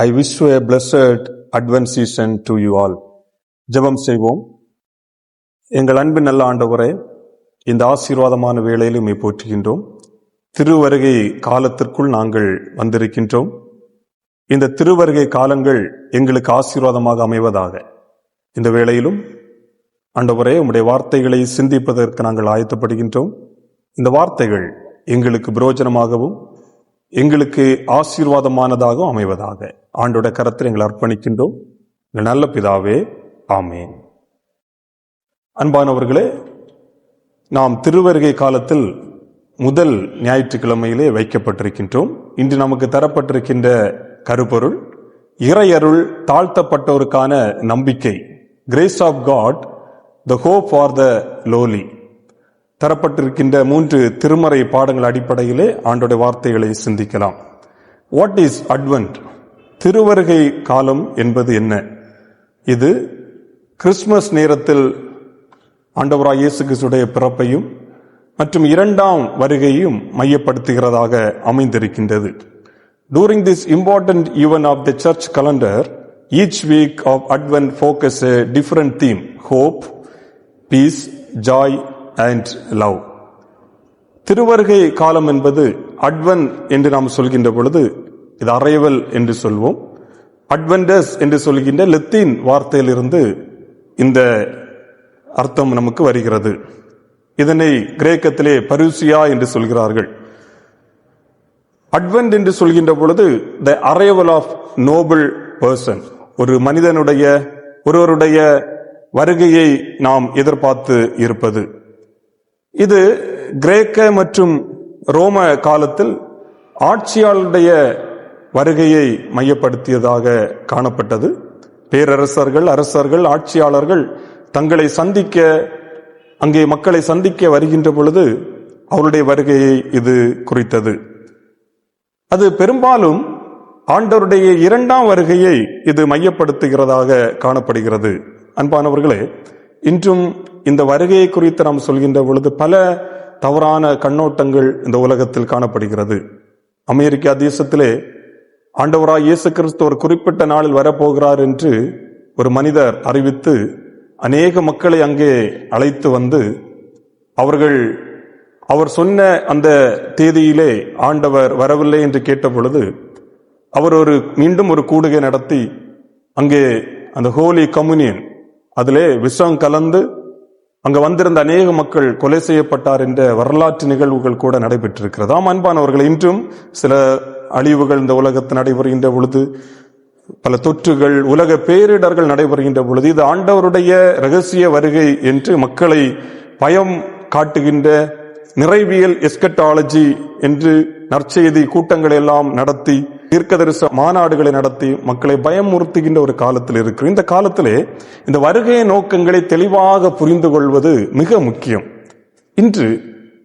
I wish you a blessed Advent season to you all. ஜெபம் செய்வோம். எங்கள் அன்பு நல்ல ஆண்டவரே இந்த ஆசீர்வாதமான வேளையில் உண்மை போற்றுகின்றோம். திருவருகை காலத்திற்குள் நாங்கள் வந்திருக்கின்றோம். இந்த திருவருகை காலங்கள் எங்களுக்கு ஆசீர்வாதமாக அமைவதாக. இந்த வேளையிலும் ஆண்டவரே உம்முடைய வார்த்தைகளை சிந்திப்பதற்கு நாங்கள் ஆயத்தப்படுகின்றோம். இந்த வார்த்தைகள் எங்களுக்கு பிரயோஜனமாகவும் எங்களுக்கு ஆசீர்வாதமானதாகவும் அமைவதாக. ஆண்டோட கரத்தில் எங்களை அர்ப்பணிக்கின்றோம். எங்கள் நல்ல பிதாவே ஆமேன். அன்பானவர்களே நாம் திருவருகை காலத்தில் முதல் ஞாயிற்றுக்கிழமையிலே வைக்கப்பட்டிருக்கின்றோம். இன்று நமக்கு தரப்பட்டிருக்கின்ற கருப்பொருள் இறையருள் தாழ்த்தப்பட்டோருக்கான நம்பிக்கை grace of God the hope for the lowly தரப்பட்டிருக்கின்ற மூன்று திருமறை பாடங்கள் அடிப்படையிலே ஆண்டோட வார்த்தைகளை சிந்திக்கலாம். வாட் இஸ் அட்வென்ட் திருவருகை காலம் என்பது என்ன? இது கிறிஸ்மஸ் நேரத்தில் ஆண்டவராய் இயேசு கிறிஸ்துடைய பிறப்பையும் மற்றும் இரண்டாம் வருகையும் மையப்படுத்துகிறதாக அமைந்திருக்கின்றது. During this important event of the church calendar each week of Advent focus a different theme hope peace joy and love திருவருகை காலம் என்பது அட்வன் என்று நாம் சொல்கின்ற பொழுது இது அரைவல் என்று சொல்வோம். அட்வென்டஸ் என்று சொல்கின்ற லத்தீன் வார்த்தையிலிருந்து இந்த அர்த்தம் நமக்கு வருகிறது. இதனை கிரேக்கத்திலே பருசியா என்று சொல்கிறார்கள். அட்வென்ட் என்று சொல்கின்ற பொழுது the arrival of noble person ஒரு மனிதனுடைய ஒருவருடைய வருகையை நாம் எதிர்பார்த்து இருப்பது. இது கிரேக்க மற்றும் ரோம காலத்தில் ஆட்சியாளருடைய வருகையை மையப்படுத்தியதாக காணப்பட்டது. பேரரசர்கள் அரசர்கள் ஆட்சியாளர்கள் தங்களை சந்திக்க அங்கே மக்களை சந்திக்க வருகின்ற பொழுது அவருடைய வருகையை இது குறித்தது. அது பெரும்பாலும் ஆண்டவருடைய இரண்டாம் வருகையை இது மையப்படுத்துகிறதாக காணப்படுகிறது. அன்பானவர்களே இன்றும் இந்த வருகையை குறித்து நாம் சொல்கின்ற பொழுது பல தவறான கண்ணோட்டங்கள் இந்த உலகத்தில் காணப்படுகிறது. அமெரிக்கா தேசத்திலே ஆண்டவராய் இயேசு கிறிஸ்து ஒரு குறிப்பிட்ட நாளில் வரப்போகிறார் என்று ஒரு மனிதர் அறிவித்து அநேக மக்களை அங்கே அழைத்து வந்து அவர்கள் அவர் சொன்ன அந்த தேதியிலே ஆண்டவர் வரவில்லை என்று கேட்ட பொழுது அவர் ஒரு மீண்டும் ஒரு கூடுகை நடத்தி அங்கே அந்த ஹோலி கம்யூனியன் அதிலே விஷம் கலந்து அங்கே வந்திருந்த அநேக மக்கள் கொலை செய்யப்பட்டார் என்ற வரலாற்று நிகழ்வுகள் கூட நடைபெற்றிருக்கிறது. ஆம் அன்பானவர்கள் இன்றும் சில அழிவுகள் இந்த உலகத்தில் நடைபெறுகின்ற பொழுது பல தொற்றுகள் உலக பேரிடர்கள் நடைபெறுகின்ற பொழுது இது ஆண்டவருடைய ரகசிய வருகை என்று மக்களை பயம் காட்டுகின்ற நிறைவியல் எஸ்கட்டாலஜி என்று நற்செய்தி கூட்டங்களை எல்லாம் நடத்தி தீர்க்கதரிச மாநாடுகளை நடத்தி மக்களை பயமுறுத்துகின்ற ஒரு காலத்தில் இருக்கிறோம். இந்த காலத்திலே இந்த வருகை நோக்கங்களை தெளிவாக புரிந்து கொள்வது மிக முக்கியம். இன்று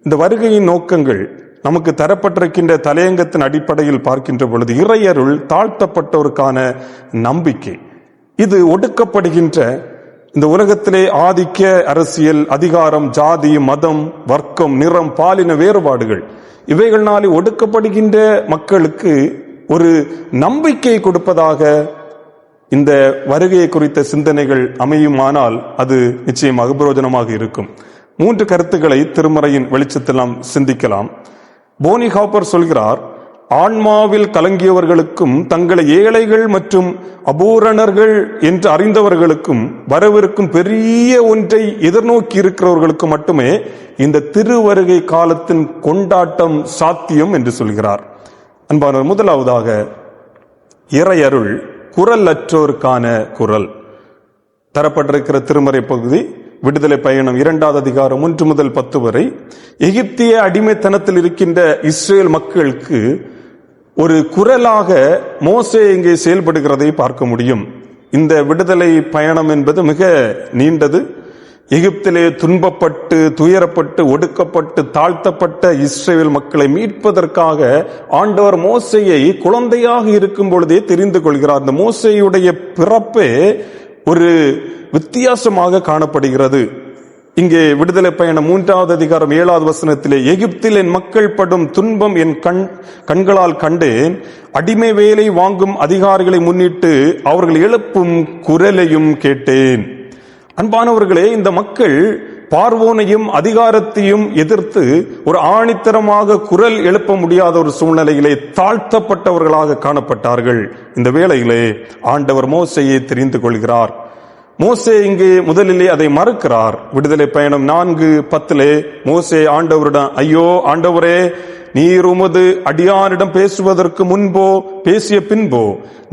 இந்த வருகையின் நோக்கங்கள் நமக்கு தரப்பட்டிருக்கின்ற தலையங்கத்தின் அடிப்படையில் பார்க்கின்ற பொழுது இறையருள் தாழ்த்தப்பட்டோருக்கான நம்பிக்கை. இது ஒடுக்கப்படுகின்ற இந்த உலகத்திலே ஆதிக்க அரசியல் அதிகாரம் ஜாதி மதம் வர்க்கம் நிறம் பாலின வேறுபாடுகள். இவைகளினாலே ஒடுக்கப்படுகின்ற மக்களுக்கு ஒரு நம்பிக்கை கொடுப்பதாக இந்த வருகையை குறித்த சிந்தனைகள் அமையுமானால் அது நிச்சயம் பிரயோஜனமாக இருக்கும். மூன்று கருத்துக்களை திருமறையின் வெளிச்சத்தில் நாம் சிந்திக்கலாம். போனி ஹாப்பர் சொல்கிறார் ஆன்மாவில் கலங்கியவர்களுக்கும் தங்களை ஏழைகள் மற்றும் அபூரணர்கள் என்று அறிந்தவர்களுக்கும் வரவிருக்கும் பெரிய ஒன்றை எதிர்நோக்கி இருக்கிறவர்களுக்கு மட்டுமே இந்த திருவருகை காலத்தின் கொண்டாட்டம் சாத்தியம் என்று சொல்கிறார். அன்பானவர் முதலாவதாக இறையருள் குரல் அற்றோருக்கான குரல். தரப்பட்டிருக்கிற திருமறை பகுதி விடுதலை பயணம் இரண்டாவது அதிகாரம் ஒன்று முதல் பத்து வரை. எகிப்திய அடிமைத்தனத்தில் இருக்கின்ற இஸ்ரேல் மக்களுக்கு ஒரு குரலாக மோசே இங்கே செயல்படுகிறதை பார்க்க முடியும். இந்த விடுதலை பயணம் என்பது மிக நீண்டது. எகிப்திலே துன்பப்பட்டு துயரப்பட்டு ஒடுக்கப்பட்டு தாழ்த்தப்பட்ட இஸ்ரேல் மக்களை மீட்பதற்காக ஆண்டவர் மோசையை குழந்தையாக இருக்கும் பொழுதே தெரிந்து கொள்கிறார். அந்த மோசையுடைய பிறப்பே ஒரு வித்தியாசமாக காணப்படுகிறது. இங்கே விடுதலை பயணம் மூன்றாவது அதிகாரம் ஏழாவது வசனத்திலே எகிப்தில் என் மக்கள் படும் துன்பம் என் கண் கண்களால் கண்டேன். அடிமை வேலை வாங்கும் அதிகாரிகளை முன்னிட்டு அவர்கள் எழுப்பும் குரலையும் கேட்டேன். அன்பானவர்களே இந்த மக்கள் பார்வோனையும் அதிகாரத்தையும் எதிர்த்து ஒரு ஆணித்தரமாக குரல் எழுப்ப முடியாத ஒரு சூழ்நிலையிலே தாழ்த்தப்பட்டவர்களாக காணப்பட்டார்கள். இந்த வேளையிலே ஆண்டவர் மோசையை தெரிந்து கொள்கிறார். மோசே இங்கே முதலிலே அதை மறுக்கிறார். விடுதலை பயணம் நான்கு பத்திலே மோசே ஆண்டவரிடம் ஐயோ ஆண்டவரே நீர் உமது அடியானிடம் பேசுவதற்கு முன்போ பேசிய பின்போ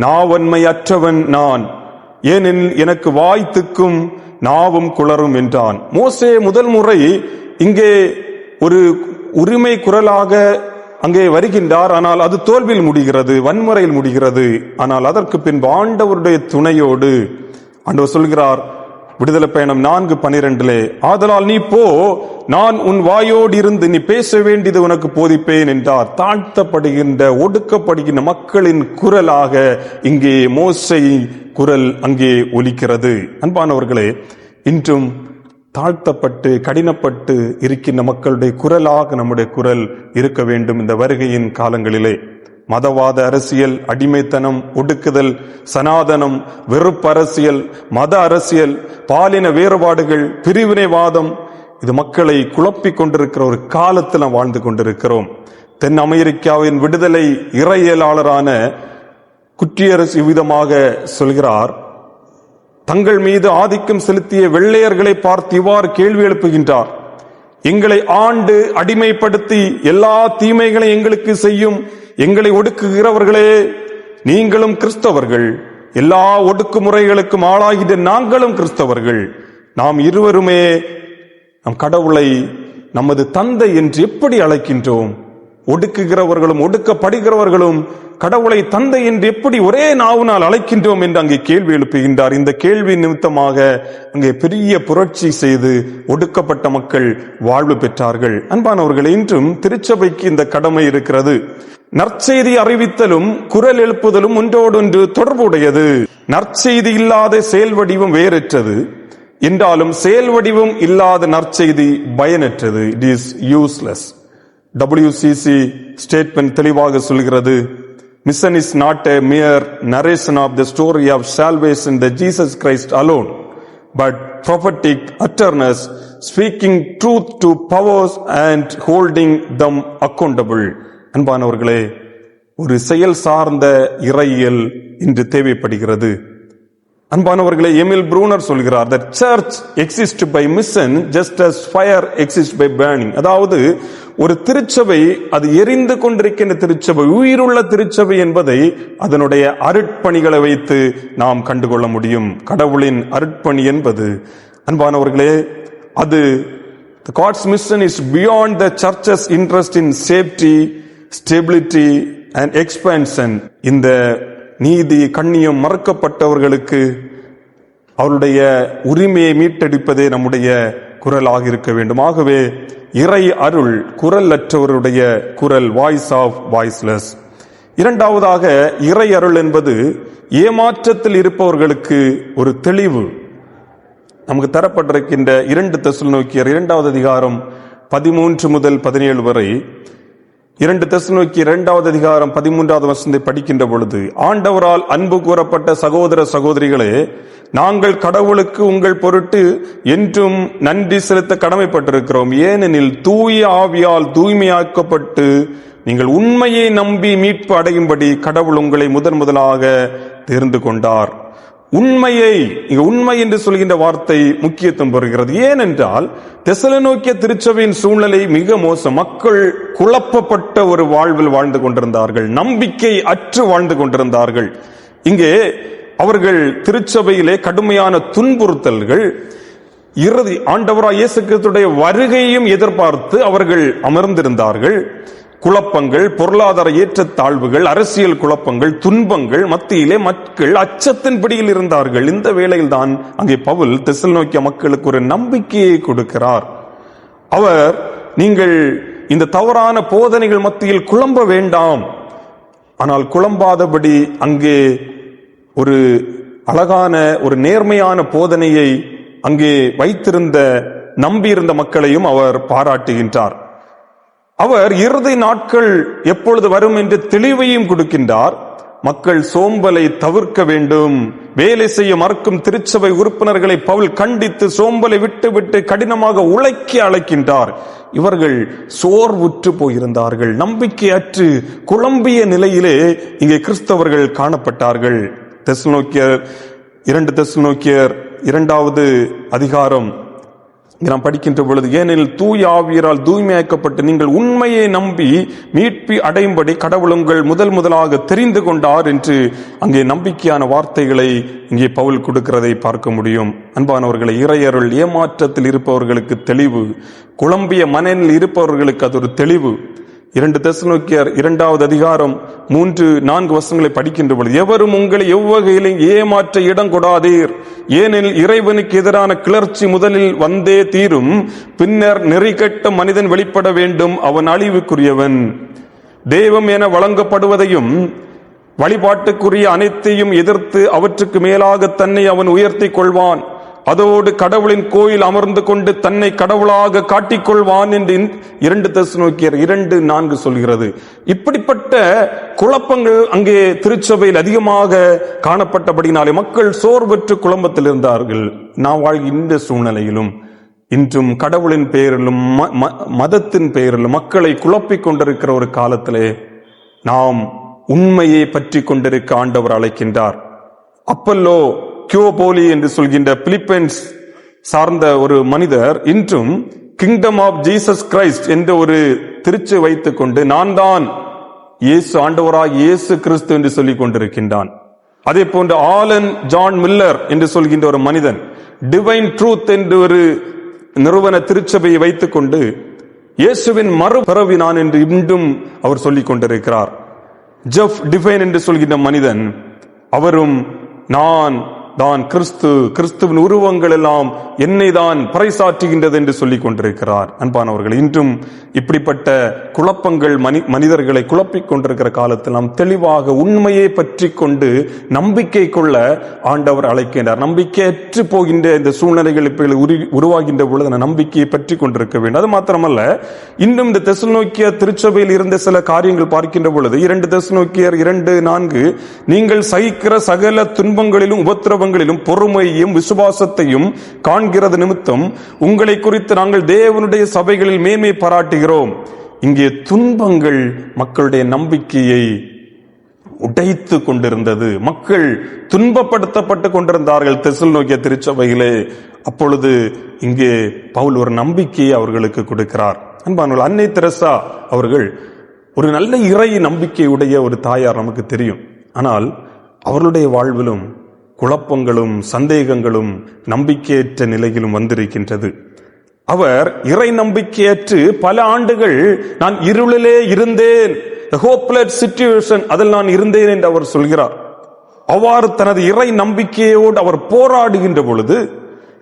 நாவன்மை அற்றவன் நான். ஏனெனில் எனக்கு வாய்த்துக்கும் நாவும் குளரும் என்றான். மோசே முதல் முறை இங்கே ஒரு உரிமை குரலாக அங்கே வருகின்றார். ஆனால் அது தோல்வியில் முடிகிறது வன்முறையில் முடிகிறது. ஆனால் அதற்கு பின்பு ஆண்டவருடைய துணையோடு அன்று சொல்கிறார் விடுதலை பயணம் நான்கு பனிரெண்டிலே ஆதலால் நீ போ நான் உன் வாயோடு இருந்து நீ பேச வேண்டியது உனக்கு போதிப்பேன் என்றார். தாழ்த்தப்படுகின்ற ஒடுக்கப்படுகின்ற மக்களின் குரலாக இங்கே மோசை குரல் அங்கே ஒலிக்கிறது. அன்பானவர்களே இன்றும் தாழ்த்தப்பட்டு கடினப்பட்டு இருக்கின்ற மக்களுடைய குரலாக நம்முடைய குரல் இருக்க வேண்டும் இந்த வருகையின் காலங்களிலே. மதவாத அரசியல் அடிமைத்தனம் ஒடுக்குதல் சனாதனம் வெறுப்பு அரசியல் மத அரசியல் பாலின வேறுபாடுகள் பிரிவினைவாதம் இது மக்களை குழப்பிக் கொண்டிருக்கிற ஒரு காலத்தில் நாம் வாழ்ந்து கொண்டிருக்கிறோம். தென் அமெரிக்காவின் விடுதலை இறையியலாளரான குற்றியரசு விதமாக சொல்கிறார் தங்கள் மீது ஆதிக்கம் செலுத்திய வெள்ளையர்களை பார்த்து இவ்வாறு கேள்வி எழுப்புகின்றார். எங்களை ஆண்டு அடிமைப்படுத்தி எல்லா தீமைகளையும் எங்களுக்கு செய்யும் எங்களை ஒடுக்குகிறவர்களே நீங்களும் கிறிஸ்தவர்கள். எல்லா ஒடுக்குமுறைகளுக்கும் ஆளாகிட நாங்களும் கிறிஸ்தவர்கள். நாம் இருவருமே நம் கடவுளை நமது தந்தை என்று எப்படி அழைக்கின்றோம்? ஒடுக்குகிறவர்களும் ஒடுக்கப்படுகிறவர்களும் கடவுளை தந்தை என்று எப்படி ஒரே நாவுனால் அழைக்கின்றோம் என்று அங்கே கேள்வி எழுப்புகின்றார். இந்த கேள்வி நிமித்தமாக அங்கே பெரிய புரட்சி செய்து ஒடுக்கப்பட்ட மக்கள் வாழ்வு பெற்றார்கள். அன்பானவர்கள் இன்றும் திருச்சபைக்கு இந்த கடமை இருக்கிறது. நற்செய்தி அறிவித்தலும் குரல் எழுப்புதலும் ஒன்றோடொன்று தொடர்புடையது நற்செய்தி இல்லாத செயல் வடிவம் வேறற்றது என்றாலும் செயல் வடிவம் இல்லாத நற்செய்தி பயனற்றது it is useless WCC statement தெளிவாக சொல்கிறது mission is not a mere narration of the story of salvation the Jesus Christ alone but prophetic utterance speaking truth to powers and holding them accountable அன்பானவர்களே ஒரு செயல் சார்ந்த இறையியல் இன்று தேவைப்படுகிறது. அன்பானவர்களே எமில் ப்ரூனர் சொல்கிறார் the church exist by mission just as fire exist by burning அதாவது ஒரு திருச்சபை அது எரிந்து கொண்டிருக்கின்ற திருச்சபை உயிருள்ள திருச்சபை என்பதை அதனுடைய அருட்பணிகளை வைத்து நாம் கண்டுகொள்ள முடியும். கடவுளின் அருட்பணி என்பது. அன்பானவர்களே அது God's mission is beyond the church's interest in safety stability and expansion இந்த நீதி கண்ணியம் மறக்கப்பட்டவர்களுக்கு அவருடைய உரிமையை மீட்டெடுப்பதே நம்முடைய குரலாக இருக்க வேண்டும். ஆகவே இறை அருள் குரல் அற்றவருடைய குரல் வாய்ஸ் ஆஃப் வாய்ஸ்லெஸ் இரண்டாவதாக இறை அருள் என்பது ஏமாற்றத்தில் இருப்பவர்களுக்கு ஒரு தெளிவு. நமக்கு தரப்பட்டிருக்கின்ற இரண்டு தெசலோனிக்கேயர் இரண்டாவது அதிகாரம் பதிமூன்று முதல் பதினேழு வரை இரண்டு நோக்கி இரண்டாவது அதிகாரம் பதிமூன்றாவது வசந்தை படிக்கின்ற பொழுது ஆண்டவரால் அன்பு கூறப்பட்ட சகோதர சகோதரிகளே நாங்கள் கடவுளுக்கு உங்கள் பொருட்டு என்றும் நன்றி செலுத்த கடமைப்பட்டிருக்கிறோம். ஏனெனில் தூய ஆவியால் தூய்மையாக்கப்பட்டு நீங்கள் உண்மையை நம்பி மீட்பு அடையும்படி கடவுள் உங்களை முதன் முதலாக தேர்ந்து கொண்டார். உண்மையை இங்க உண்மை என்று சொல்கின்ற வார்த்தை முக்கியத்துவம் பெறுகிறது. ஏனென்றால் தெசலனோக்கிய திருச்சபையின் சூழ்நிலை மிக மோசம். மக்கள் குழப்பப்பட்ட ஒரு வாழ்வில் வாழ்ந்து கொண்டிருந்தார்கள். நம்பிக்கை அற்று வாழ்ந்து கொண்டிருந்தார்கள். இங்கே அவர்கள் திருச்சபையிலே கடுமையான துன்புறுத்தல்கள் இறுதி ஆண்டவராய் இயேசு கிறிஸ்துடைய வருகையையும் எதிர்பார்த்து அவர்கள் அமர்ந்திருந்தார்கள். குழப்பங்கள் பொருளாதார ஏற்றத்தாழ்வுகள் அரசியல் குழப்பங்கள் துன்பங்கள் மத்தியிலே மக்கள் அச்சத்தின் பிடியில் இருந்தார்கள். இந்த வேளையில் தான் அங்கே பவுல் திசல் நோக்கிய மக்களுக்கு ஒரு நம்பிக்கையை கொடுக்கிறார். அவர் நீங்கள் இந்த தவறான போதனைகள் மத்தியில் குழம்ப வேண்டாம். ஆனால் குழம்பாதபடி அங்கே ஒரு அழகான ஒரு நேர்மையான போதனையை அங்கே வைத்திருந்த நம்பியிருந்த மக்களையும் அவர் பாராட்டுகின்றார். அவர் இறுதி நாட்கள் எப்பொழுது வரும் என்று தெளிவையும் கொடுக்கின்றார். மக்கள் சோம்பலை தவிர்க்க வேண்டும். வேலை செய்ய மறுக்கும் திருச்சபை உறுப்பினர்களை பவுல் கண்டித்து சோம்பலை விட்டுவிட்டு கடினமாக உழைக்க அழைக்கின்றார். இவர்கள் சோர்வுற்று போயிருந்தார்கள். நம்பிக்கையற்று குழம்பிய நிலையிலே இங்கே கிறிஸ்தவர்கள் காணப்பட்டார்கள். தெஸ்லோக்கியர் இரண்டு தெஸ்லோக்கியர் இரண்டாவது அதிகாரம் நாம் படிக்கின்ற பொழுது ஏனெனில் தூய ஆவியரால் தூய்மையாக்கப்பட்டு நீங்கள் உண்மையை நம்பி மீட்பி அடையும்படி கடவுளுங்கள் முதல் முதலாக தெரிந்து கொண்டார் என்று அங்கே நம்பிக்கையான வார்த்தைகளை இங்கே பவுல் கொடுக்கிறதை பார்க்க முடியும். அன்பானவர்களை இறையருள் ஏமாற்றத்தில் இருப்பவர்களுக்கு தெளிவு குழம்பிய மனநில் இருப்பவர்களுக்கு அது ஒரு தெளிவு. இரண்டு தெசலோக்கியர் இரண்டாவது அதிகாரம் மூன்று நான்கு வசங்களை படிக்கின்ற பொழுது எவரும் உங்களை எவ்வகையிலும் ஏமாற்ற இடம் கொடாதீர். ஏனெனில் இறைவனுக்கு எதிரான கிளர்ச்சி முதலில் வந்தே தீரும். பின்னர் நெறிகட்ட மனிதன் வெளிப்பட வேண்டும் அவன் அழிவுக்குரியவன். தெய்வம் என வழங்கப்படுவதையும் வழிபாட்டுக்குரிய அனைத்தையும் எதிர்த்து அவற்றுக்கு மேலாக தன்னை அவன் உயர்த்தி கொள்வான். அதோடு கடவுளின் கோயில் அமர்ந்து கொண்டு தன்னை கடவுளாக காட்டிக்கொள்வான் என்று இரண்டு தசு நோக்கியர் இரண்டு நான்கு சொல்கிறது. இப்படிப்பட்ட குழப்பங்கள் அங்கே திருச்சபையில் அதிகமாக காணப்பட்டபடினாலே மக்கள் சோர்வற்று குழம்பத்தில் இருந்தார்கள். நான் வாழ்கின்ற சூழ்நிலையிலும் இன்றும் கடவுளின் பெயரிலும் ம- ம- மதத்தின் பெயரிலும் மக்களை குழப்பிக் கொண்டிருக்கிற ஒரு காலத்திலே நாம் உண்மையை பற்றி கொண்டிருக்க ஆண்டவர் அழைக்கின்றார். அப்பல்லோ கியோபோலி என்று சொல்கின்ற பிலிப்பைன்ஸ் சார்ந்த ஒரு மனிதர் இன்றும் கிங்டம் ஆஃப் ஜீசஸ் கிரைஸ்ட் என்ற ஒரு திருச்சு வைத்துக் கொண்டு நான் தான் இயேசு ஆண்டவராக இயேசு கிறிஸ்து என்று சொல்லிக் கொண்டிருக்கின்றான். அதே போன்று ஆலன் ஜான் மில்லர் என்று சொல்கின்ற ஒரு மனிதன் டிவைன் ட்ரூத் என்று ஒரு நிறுவன திருச்சபையை வைத்துக் கொண்டு இயேசுவின் மறுபிறவி நான் என்று இன்றும் அவர் சொல்லிக் கொண்டிருக்கிறார். ஜெஃப் டிஃபைன் என்று சொல்கின்ற மனிதன் அவரும் நான் தான் கிறிஸ்து கிறிஸ்துவின் உருவங்கள் எல்லாம் என்னை தான் பறைசாற்றுகின்றது என்று சொல்லிக் கொண்டிருக்கிறார். அன்பானவர்கள் இன்றும் இப்படிப்பட்ட குழப்பங்கள் மனி மனிதர்களை குழப்பிக் கொண்டிருக்கிற காலத்தில் நாம் தெளிவாக உண்மையை பற்றி கொண்டு நம்பிக்கை கொள்ள ஆண்டவர் அழைக்கின்றார். நம்பிக்கையற்று போகின்ற இந்த சூழ்நிலைகள் இப்ப உரு- உருவாகின்ற பொழுது நம்பிக்கையை பற்றி கொண்டிருக்க வேண்டும். அது மாத்திரமல்ல இன்னும் இந்த தெசலோக்கிய திருச்சபையில் இருந்த சில காரியங்கள் பார்க்கின்ற பொழுது இரண்டு தெசலோக்கியர் இரண்டு நான்கு நீங்கள் சகிக்கிற சகல துன்பங்களிலும் உபத்திரவங்களிலும் பொறுமையையும் விசுவாசத்தையும் காண்கிறது நிமித்தம் உங்களை குறித்து நாங்கள் தேவனுடைய சபைகளில் மேன்மை பாராட்டுகிறோம். இங்கே துன்பங்கள் மக்களுடைய நம்பிக்கையை உடைத்து கொண்டிருந்தது. மக்கள் துன்பப்படுத்தப்பட்டு கொண்டிருந்தார்கள் தெசில் நோக்கிய திருச்சபையிலே. அப்பொழுது இங்கே பவுல் ஒரு நம்பிக்கையை அவர்களுக்கு கொடுக்கிறார். அன்பானவர்கள் அன்னை தெரசா அவர்கள் ஒரு நல்ல இறை நம்பிக்கையுடைய ஒரு தாயார் நமக்கு தெரியும். ஆனால் அவர்களுடைய வாழ்விலும் குழப்பங்களும் சந்தேகங்களும் நம்பிக்கையற்ற நிலையிலும் வந்திருக்கின்றது. அவர் இறை நம்பிக்கையற்று பல ஆண்டுகள் நான் இருளிலே இருந்தேன். ஹோப்லெட் சிச்சுவேஷன் அதில் நான் இருந்தேன் என்று அவர் சொல்கிறார். அவ்வாறு தனது இறை நம்பிக்கையோடு அவர் போராடுகின்ற பொழுது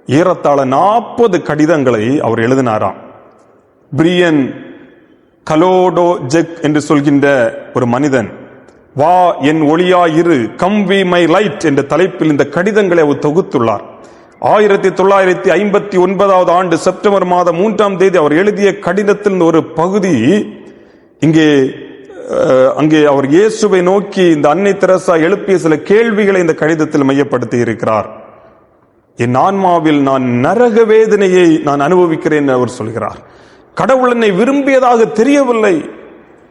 ஏறத்தாழ நாற்பது கடிதங்களை அவர் எழுதினாராம். பிரியன் கலோடோ ஜெக் என்று சொல்கின்ற ஒரு மனிதன் வா என் ஒளியா இரு கம் வி மை லைட் என்ற தலைப்பில் இந்த கடிதங்களை அவர் தொகுத்துள்ளார். ஆயிரத்தி தொள்ளாயிரத்தி ஐம்பத்தி ஒன்பதாவது ஆண்டு செப்டம்பர் மாதம் மூன்றாம் தேதி அவர் எழுதிய கடிதத்தில் ஒரு பகுதி இங்கே அங்கே அவர் இயேசுவை நோக்கி இந்த அன்னை தெரசா எழுப்பிய சில கேள்விகளை இந்த கடிதத்தில் மையப்படுத்தி இருக்கிறார். என் ஆன்மாவில் நான் நரக வேதனையை நான் அனுபவிக்கிறேன் அவர் சொல்கிறார். கடவுள் என்னை விரும்பியதாக தெரியவில்லை.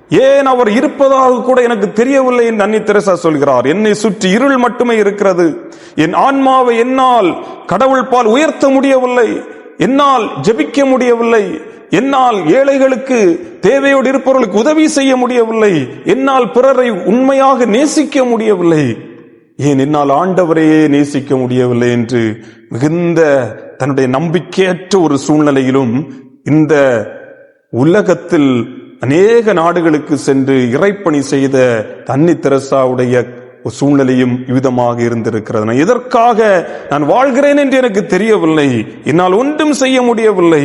ஏன் அவர் இருப்பதாக கூட எனக்கு தெரியவில்லை என்று அன்னி தெரசா சொல்கிறார். என்னை சுற்றி இருள் மட்டுமே இருக்கிறது. என் ஆன்மாவை என்னால் கடவுள் பால் உயர்த்த முடியவில்லை. என்னால் ஜெபிக்க முடியவில்லை. என்னால் ஏழைகளுக்கு தேவையோடு இருப்பவர்களுக்கு உதவி செய்ய முடியவில்லை. என்னால் பிறரை உண்மையாக நேசிக்க முடியவில்லை. ஏன் என்னால் ஆண்டவரையே நேசிக்க முடியவில்லை? என்று மிகுந்த தன்னுடைய நம்பிக்கையற்ற ஒரு சூழ்நிலையிலும் இந்த உலகத்தில் அநேக நாடுகளுக்கு சென்று இறைப்பணி செய்த தன்னி தெரசாவுடைய சூழ்நிலையும் இவ்விதமாக இருந்திருக்கிறது நான் எதற்காக நான் வாழ்கிறேன் என்று எனக்கு தெரியவில்லை. என்னால் ஒன்றும் செய்ய முடியவில்லை.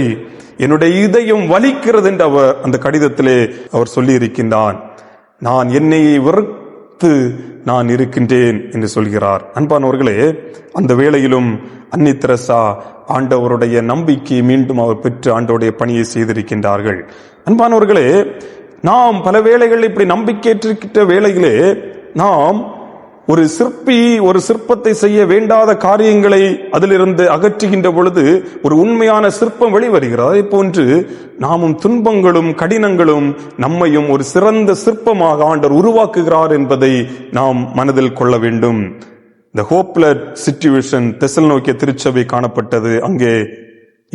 என்னுடைய இதயம் வலிக்கிறது என்று அவர் அந்த கடிதத்திலே அவர் சொல்லி இருக்கின்றான் நான் என்னை வெறுக்க காத்து நான் இருக்கின்றேன் என்று சொல்கிறார். அன்பானவர்களே அந்த வேளையிலும் அன்னி தெரசா ஆண்டவருடைய நம்பிக்கை மீண்டும் அவர் பெற்று ஆண்டவருடைய பணியை செய்திருக்கின்றார்கள். அன்பானவர்களே நாம் பல வேளைகளில் இப்படி நம்பிக்கையற்றிருக்கின்ற வேளையிலே நாம் ஒரு சிற்பி ஒரு சிற்பத்தை செய்ய வேண்டாத காரியங்களை அதிலிருந்து அகற்றுகின்ற பொழுது ஒரு உண்மையான சிற்பம் வெளிவருகிறது. அதே போன்று நாமும் துன்பங்களும் கடினங்களும் நம்மையும் ஒரு சிறந்த சிற்பமாக ஆண்டர் உருவாக்குகிறார் என்பதை நாம் மனதில் கொள்ள வேண்டும். இந்த ஹோப்லெட் சிச்சுவேஷன் தெசல் நோக்கிய திருச்சபை காணப்பட்டது. அங்கே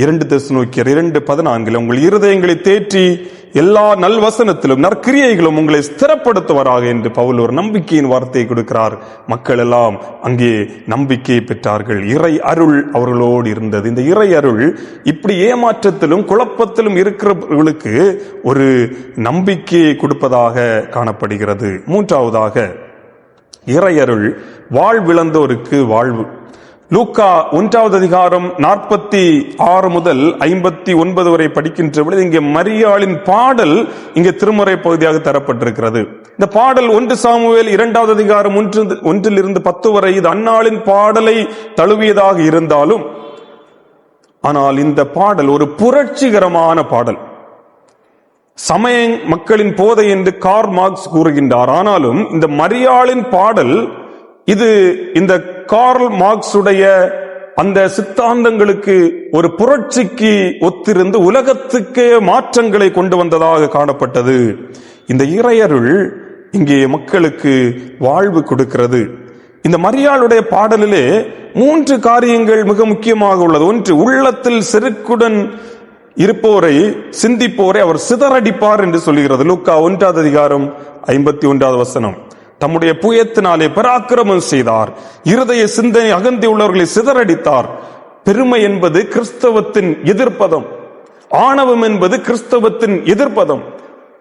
இரண்டு தெசலோக்கியர் இரண்டு பதினான்கில் உங்கள் இருதயங்களை தேற்றி எல்லா நல்வசனத்திலும் நற்கிரியைகளும் உங்களை ஸ்திரப்படுத்துவாராக என்று பவுல் ஒரு நம்பிக்கையின் வார்த்தையை கொடுக்கிறார். மக்கள் எல்லாம் அங்கே நம்பிக்கையை பெற்றார்கள். இறை அருள் அவர்களோடு இருந்தது. இந்த இறை அருள் இப்படி ஏமாற்றத்திலும் குழப்பத்திலும் இருக்கிறவர்களுக்கு ஒரு நம்பிக்கையை கொடுப்பதாக காணப்படுகிறது. மூன்றாவதாக இறையருள் வாழ்விழந்தோருக்கு வாழ்வு. லூக்கா ஒன்றாவது அதிகாரம் நாற்பத்தி ஆறு முதல் ஐம்பத்தி ஒன்பது வரை படிக்கின்ற பொழுது இங்கே மரியாளின் பாடல் இங்கே திருமுறை பகுதியாக தரப்பட்டிருக்கிறது. இந்த பாடல் ஒன்று சாமுவேல் இரண்டாவது அதிகாரம் ஒன்று ஒன்றிலிருந்து பத்து வரை இது அன்னாளின் பாடலை தழுவியதாக இருந்தாலும் ஆனால் இந்த பாடல் ஒரு புரட்சிகரமான பாடல். சமய மக்களின் போதை என்று கார் மார்க்ஸ் கூறுகின்றார். ஆனாலும் இந்த மரியாளின் பாடல் இது இந்த கார்ல் மார்க்ஸ் உடைய அந்த சித்தாந்தங்களுக்கு ஒரு புரட்சிக்கு ஒத்திருந்து உலகத்துக்கே மாற்றங்களை கொண்டு வந்ததாக காணப்பட்டது. இந்த இறையருள் இங்கே மக்களுக்கு வாழ்வு கொடுக்கிறது. இந்த மரியாளுடைய பாடலிலே மூன்று காரியங்கள் மிக முக்கியமாக உள்ளது. ஒன்று உள்ளத்தில் செருக்குடன் இருப்போரை சிந்திப்போரை அவர் சிதறடிப்பார் என்று சொல்லுகிறது. லூக்கா ஒன்றாவது அதிகாரம் ஐம்பத்தி ஒன்றாவது வசனம். தம்முடைய புயத்தினாலே பராக்கிரமம் செய்தார். இருதய சிந்தனை அகந்தி உள்ளவர்களை சிதறடித்தார். பெருமை என்பது கிறிஸ்தவத்தின் எதிர்ப்பதம். ஆணவம் என்பது கிறிஸ்தவத்தின் எதிர்ப்பதம்.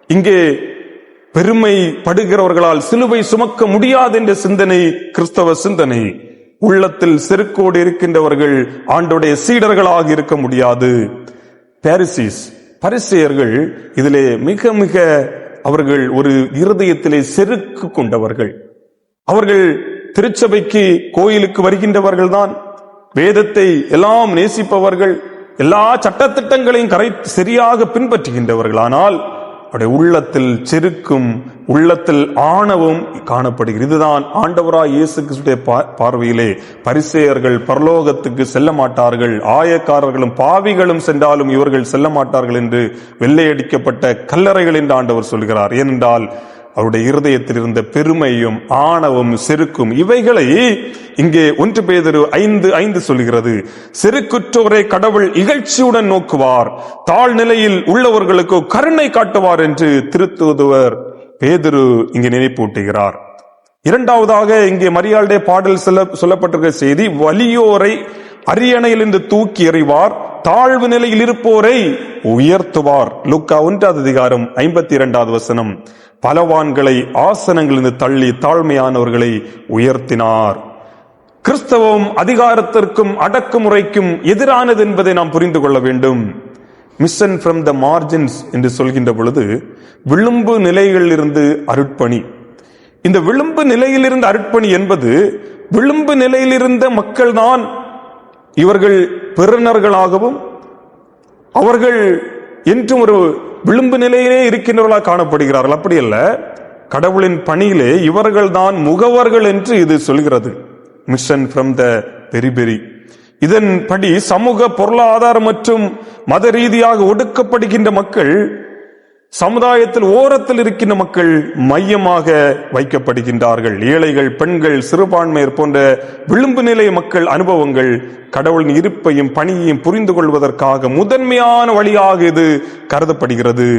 இங்கே பெருமை படுகிறவர்களால் சிலுவை சுமக்க முடியாது என்ற சிந்தனை கிறிஸ்தவ சிந்தனை. உள்ளத்தில் செருக்கோடு இருக்கின்றவர்கள் ஆண்டுடைய சீடர்களாக இருக்க முடியாது. பாரிசிஸ் பரிசெயர்கள் இதிலே மிக மிக அவர்கள் ஒரு இருதயத்திலே செருக்கு கொண்டவர்கள். அவர்கள் திருச்சபைக்கு கோயிலுக்கு வருகின்றவர்கள் தான் வேதத்தை எல்லாம் நேசிப்பவர்கள். எல்லா சட்டத்திட்டங்களையும் கரை சரியாக பின்பற்றுகின்றவர்கள் ஆனால் அவருடைய உள்ளத்தில் செருக்கும் உள்ளத்தில் ஆணவம் காணப்படுகிறது. இதுதான் ஆண்டவராய் இயேசு கிறிஸ்துடைய பார்வையிலே பரிசேயர்கள் பரலோகத்துக்கு செல்ல மாட்டார்கள். ஆயக்காரர்களும் பாவிகளும் சென்றாலும் இவர்கள் செல்ல மாட்டார்கள் என்று வெள்ளையடிக்கப்பட்ட கல்லறைகள் என்று ஆண்டவர் சொல்கிறார். ஏனென்றால் அவருடைய இருதயத்தில் இருந்த பெருமையும் ஆணவம் செருக்கும் இவைகளை இங்கே ஒன்று பேதரு ஐந்து ஐந்து சொல்கிறது செருக்குற்றோரை கடவுள் இகழ்ச்சியுடன் நோக்குவார். தாழ்நிலையில் உள்ளவர்களுக்கு கருணை காட்டுவார் என்று திருத்துவதுவர் பேதுரு இங்கே நினைப்பூட்டுகிறார். இரண்டாவதாக இங்கே மரியாளுடைய பாடல் சொல்ல சொல்லப்பட்டிருக்கிற செய்தி வலியோரை அரியணையிலிருந்து தூக்கி எறிவார் தாழ்வு நிலையில் இருப்போரை உயர்த்துவார். லுக்கா ஒன்றாவது அதிகாரம் ஐம்பத்தி இரண்டாவது வசனம். பலவான்களை ஆசனங்களிலிருந்து தள்ளி தாழ்மையானவர்களை உயர்த்தினார். கிறிஸ்தவம் அதிகாரத்திற்கும் அடக்குமுறைக்கும் எதிரானது என்பதை நாம் புரிந்து கொள்ள வேண்டும். மிஷன் ஃப்ரம் த மார்ஜின்ஸ் என்று சொல்கின்ற பொழுது விளிம்பு நிலைகளில் இருந்து அருட்பணி. இந்த விளிம்பு நிலையிலிருந்து அருட்பணி என்பது விளிம்பு நிலையிலிருந்த மக்கள்தான் இவர்கள் பெறுநர்களாகவும் அவர்கள் என்றும் ஒரு விளிம்பு நிலையிலே இருக்கின்றவர்களாக காணப்படுகிறார்கள். அப்படி அல்ல கடவுளின் பணியிலே இவர்கள் தான் முகவர்கள் என்று இது சொல்கிறது. மிஷன் ஃப்ரம் த பெரிபெரி இதன்படி சமூக பொருளாதார மற்றும் மத ரீதியாக ஒடுக்கப்படுகின்ற மக்கள் சமுதாயத்தில் ஓரத்தில் இருக்கின்ற மக்கள் மையமாக வைக்கப்படுகின்றார்கள். ஏழைகள் பெண்கள் சிறுபான்மையர் போன்ற விளிம்பு நிலை மக்கள் அனுபவங்கள் கடவுளின் இருப்பையும் பணியையும் புரிந்து கொள்வதற்காக முதன்மையான வழியாக இது கருதப்படுகிறது.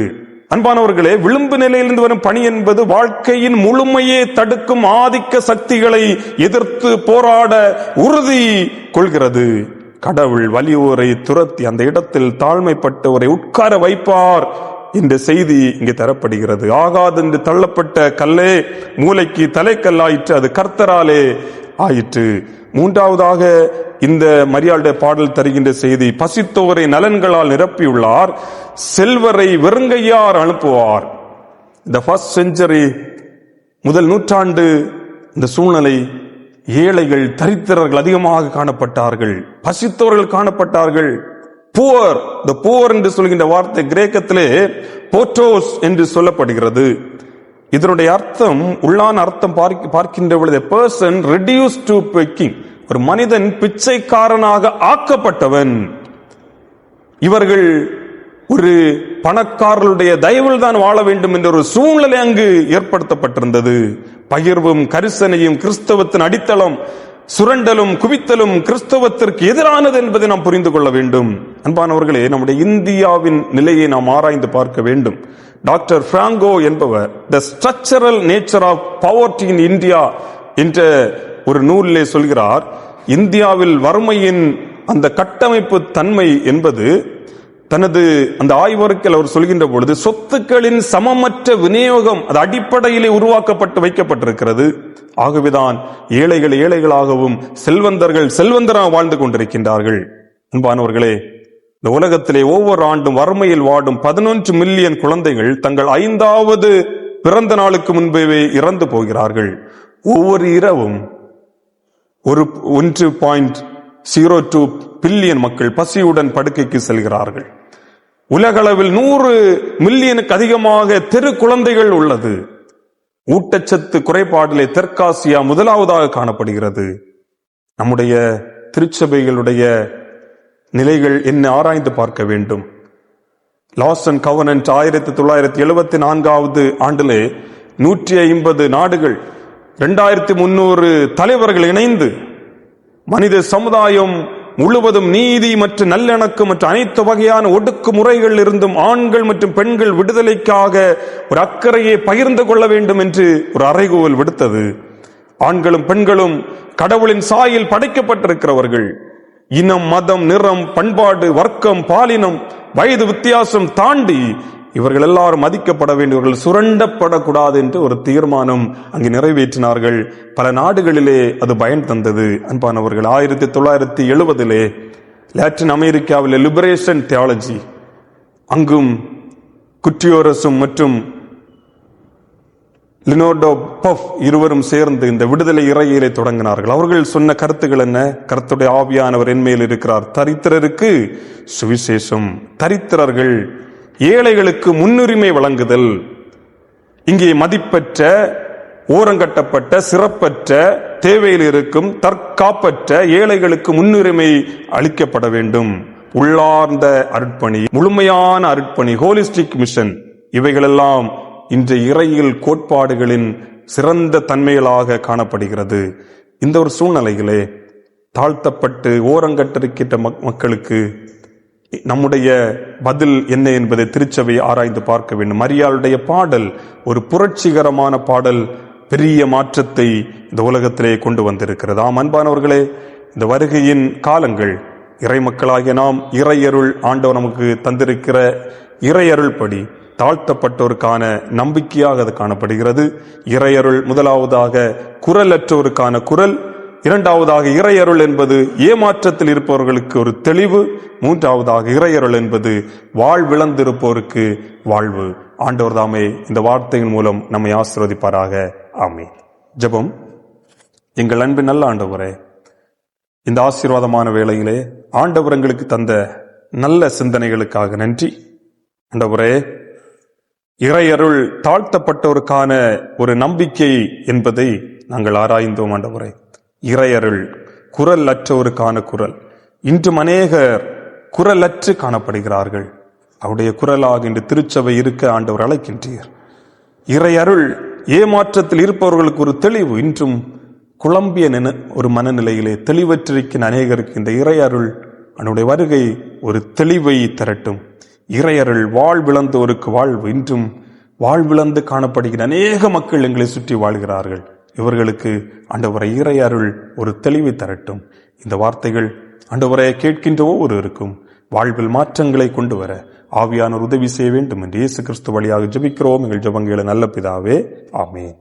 அன்பானவர்களே விளிம்பு நிலையிலிருந்து வரும் பணி என்பது வாழ்க்கையின் முழுமையே தடுக்கும் ஆதிக்க சக்திகளை எதிர்த்து போராட உறுதி கொள்கிறது. கடவுள் வலியோரை துரத்தி அந்த இடத்தில் தாழ்மைப்பட்டவரை உட்கார வைப்பார். இந்த செய்தி இங்கே தரப்படுகிறது. ஆகாது என்று தள்ளப்பட்ட கல்லே மூளைக்கு தலைக்கல்லாயிற்று அது கர்த்தராலே ஆயிற்று. மூன்றாவதாக இந்த மரியாளுடைய பாடல் தருகின்ற செய்தி பசித்தோரை நலன்களால் நிரப்பியுள்ளார் செல்வரை வெறுங்கையார் அனுப்புவார். இந்த ஃபர்ஸ்ட் செஞ்சுரி முதல் நூற்றாண்டு இந்த சூழ்நிலை ஏழைகள் தரித்திரர்கள் அதிகமாக காணப்பட்டார்கள் பசித்தவர்கள் காணப்பட்டார்கள். புவர் த புவர் என்று சொல்கின்ற வார்த்தை கிரேக்கத்திலே போட்டோஸ் என்று சொல்லப்படுகிறது. இதனுடைய அர்த்தம் உள்ளான அர்த்தம் பார்க்க- பார்க்கின்ற பொழுது பர்சன் ரெடியூஸ் டு பெக்கிங் ஒரு மனிதன் பிச்சைக்காரனாக ஆக்கப்பட்டவன். இவர்கள் ஒரு பணக்காரர்களுடைய தயவில் தான் வாழ வேண்டும் என்ற ஒரு சூழ்நிலை அங்கு ஏற்படுத்தப்பட்டிருந்தது. பகிர்வும் கரிசனையும் கிறிஸ்தவத்தின் அடித்தளம் சுரண்டலும் குவித்தலும் கிறிஸ்தவத்திற்கு எதிரானது என்பதை நாம் புரிந்து கொள்ள வேண்டும். அன்பானவர்களே நம்முடைய இந்தியாவின் நிலையை நாம் ஆராய்ந்து பார்க்க வேண்டும். டாக்டர் பிராங்கோ என்பவர் the structural nature of poverty in India என்ற ஒரு நூலிலே சொல்கிறார் இந்தியாவில் வறுமையின் அந்த கட்டமைப்பு தன்மை என்பது தனது அந்த ஆய்வறிக்கையில் அவர் சொல்கின்ற பொழுது சொத்துக்களின் சமமற்ற விநியோகம் அது அடிப்படையிலே உருவாக்கப்பட்டு வைக்கப்பட்டிருக்கிறது. ஆகவேதான் ஏழைகள் ஏழைகளாகவும் செல்வந்தர்கள் செல்வந்தராக வாழ்ந்து கொண்டிருக்கின்றார்கள். அன்பானவர்களே இந்த உலகத்திலே ஒவ்வொரு ஆண்டும் வறுமையில் வாடும் பதினொன்று மில்லியன் குழந்தைகள் தங்கள் ஐந்தாவது பிறந்த நாளுக்கு முன்பே இறந்து போகிறார்கள். ஒவ்வொரு இரவும் ஒரு ஒன்று பாயிண்ட் ஜீரோ டூ பில்லியன் மக்கள் பசியுடன் படுக்கைக்கு செல்கிறார்கள். உலகளவில் நூறு மில்லியனுக்கு அதிகமாக தெரு குழந்தைகள் உள்ளது. ஊட்டச்சத்து குறைபாடிலே தெற்காசியா முதலாவதாக காணப்படுகிறது. நம்முடைய திருச்சபைகளுடைய நிலைகள் என்ன ஆராய்ந்து பார்க்க வேண்டும். லாசன் கவர்னன்ட் ஆயிரத்தி தொள்ளாயிரத்தி எழுபத்தி நான்காவது ஆண்டிலே நூற்றி ஐம்பது நாடுகள் ரெண்டாயிரத்தி முன்னூறு தலைவர்கள் இணைந்து மனித சமுதாயம் முழுவதும் நீதி மற்றும் நல்லிணக்கம் மற்றும் அனைத்து வகையான ஒடுக்குமுறைகள் இருந்தும் ஆண்கள் மற்றும் பெண்கள் விடுதலைக்காக ஒரு அக்கறையை பகிர்ந்து கொள்ள வேண்டும் என்று ஒரு அறைகூவல் விடுத்தது. ஆண்களும் பெண்களும் கடவுளின் சாயில் படைக்கப்பட்டிருக்கிறவர்கள். இனம் மதம் நிறம் பண்பாடு வர்க்கம் பாலினம் வயது வித்தியாசம் தாண்டி இவர்கள் எல்லாரும் மதிக்கப்பட வேண்டியவர்கள் சுரண்டப்படக்கூடாது என்று ஒரு தீர்மானம் அங்கு நிறைவேற்றினார்கள். பல நாடுகளிலே அது பயன் தந்தது. அன்பானவர்கள் ஆயிரத்தி தொள்ளாயிரத்தி எழுபதிலே லாட்டின் அமெரிக்காவில் லிபரேஷன் தியாலஜி அங்கும் குற்றியோரசும் மற்றும் லினோடோ பஃப் இருவரும் சேர்ந்து இந்த விடுதலை இறையிலே தொடங்கினார்கள். அவர்கள் சொன்ன கருத்துக்கள் என்ன? கருத்துடைய ஆவியானவர் என்மேல் இருக்கிறார். தரித்திரருக்கு சுவிசேஷம். தரித்திரர்கள் ஏழைகளுக்கு முன்னுரிமை வழங்குதல். இங்கே மதிப்பற்ற ஓரங்கட்டப்பட்ட சிறப்பற்ற தேவையில் இருக்கும் தற்காப்பற்ற ஏழைகளுக்கு முன்னுரிமை அளிக்கப்பட வேண்டும். உள்ளார்ந்த அருட்பணி முழுமையான அருட்பணி ஹோலிஸ்டிக் மிஷன் இவைகளெல்லாம் இன்று இறையில் கோட்பாடுகளின் சிறந்த தன்மைகளாக காணப்படுகிறது. இந்த ஒரு சூழ்நிலைகளே தாழ்த்தப்பட்டு ஓரங்கட்டிருக்கின்ற மக்- மக்களுக்கு நம்முடைய பதில் என்ன என்பதை திருச்சபை ஆராய்ந்து பார்க்க வேண்டும். மரியாளுடைய பாடல் ஒரு புரட்சிகரமான பாடல் பெரிய மாற்றத்தை இந்த உலகத்திலே கொண்டு வந்திருக்கிறது. ஆம் அன்பானவர்களே இந்த வருகையின் காலங்கள் இறைமக்களாகிய நாம் இறையருள் ஆண்டவர் நமக்கு தந்திருக்கிற இறையருள் படி தாழ்த்தப்பட்டோருக்கான நம்பிக்கையாக அது காணப்படுகிறது. இறையருள் முதலாவதாக குரலற்றோருக்கான குரல் இரண்டாவதாக இறையருள் என்பது ஏமாற்றத்தில் இருப்பவர்களுக்கு ஒரு தெளிவு மூன்றாவதாக இறையருள் என்பது வாழ்விழந்திருப்போருக்கு வாழ்வு. ஆண்டவர் தாமே இந்த வார்த்தையின் மூலம் நம்மை ஆசீர்வதிப்பாராக. ஆமே ஜெபம். எங்கள் அன்பு நல்ல ஆண்டவரே இந்த ஆசீர்வாதமான வேளையிலே ஆண்டவர் எங்களுக்கு தந்த நல்ல சிந்தனைகளுக்காக நன்றி. ஆண்டவரே இறையருள் தாழ்த்தப்பட்டோருக்கான ஒரு நம்பிக்கை என்பதை நாங்கள் ஆராய்ந்தோம் ஆண்டவரே. இறையருள் குரல் அற்றோருக்கான குரல். இன்றும் அநேகர் குரலற்று காணப்படுகிறார்கள். அவருடைய குரலாக இன்று திருச்சபை இருக்க ஆண்டவர் அழைக்கின்றீர். இறையருள் ஏமாற்றத்தில் இருப்பவர்களுக்கு ஒரு தெளிவு. இன்றும் குழம்பிய நின ஒரு மனநிலையிலே தெளிவற்றிருக்கின்ற அநேகருக்கு இந்த இறையருள் அவனுடைய வருகை ஒரு தெளிவை தரட்டும். இறையருள் வாழ்விழந்தோருக்கு வாழ்வு. இன்றும் வாழ்விழந்து காணப்படுகிற அநேக மக்கள் எங்களை சுற்றி வாழ்கிறார்கள். இவர்களுக்கு ஆண்டவரை இறையருள் ஒரு தெளிவை தரட்டும். இந்த வார்த்தைகள் ஆண்டவரை கேட்கின்ற ஒவ்வொருவருக்கும் வாழ்வில் மாற்றங்களை கொண்டு வர ஆவியானோர் உதவி செய்ய வேண்டும் என்று இயேசு கிறிஸ்து வழியாக ஜபிக்கிறோம். எங்கள் ஜபங்களை நல்ல பிதாவே ஆமேன்.